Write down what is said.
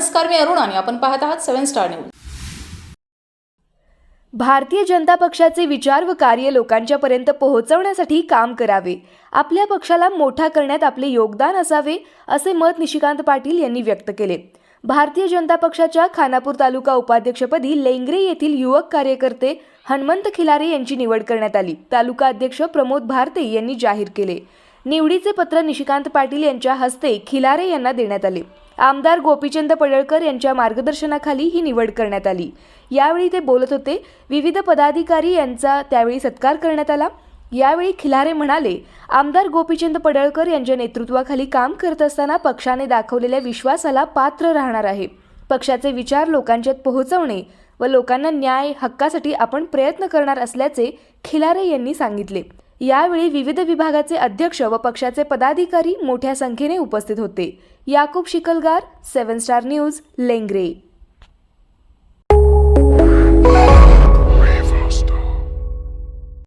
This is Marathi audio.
नमस्कार मी अरुण आणि आपण पाहत आहात seven star news. Bharatiya Janata पक्षाचे विचार व कार्य लोकांच्यापर्यंत पोहोचवण्यासाठी काम करावे. आपल्या पक्षाला मोठा करण्यात आपले योगदान असावे असे मत निशिकांत पाटील यांनी व्यक्त केले. भारतीय जनता पक्षाच्या खानापूर तालुका उपाध्यक्षपदी लेंगरे येथील युवक कार्यकर्ते हनुमंत खिलारे यांची निवड करण्यात आली. तालुका अध्यक्ष प्रमोद भारते यांनी जाहीर केले. निवडीचे पत्र निशिकांत पाटील यांच्या हस्ते खिलारे यांना देण्यात आले. आमदार गोपीचंद पडळकर यांच्या मार्गदर्शनाखाली ही निवड करण्यात आली. यावेळी ते बोलत होते विविध पदाधिकारी यांचा त्यावेळी सत्कार करण्यात आला. यावेळी खिलारे म्हणाले आमदार गोपीचंद पडळकर यांच्या नेतृत्वाखाली काम करत असताना पक्षाने दाखवलेल्या विश्वासाला पात्र राहणार आहे. पक्षाचे विचार लोकांच्यात पोहोचवणे व लोकांना न्याय हक्कासाठी आपण प्रयत्न करणार असल्याचे खिलारे यांनी सांगितले. यावेळी विविध विभागाचे अध्यक्ष व पक्षाचे पदाधिकारी मोठ्या संख्येने उपस्थित होते. Yakub Shikalgar seven star news Lengre.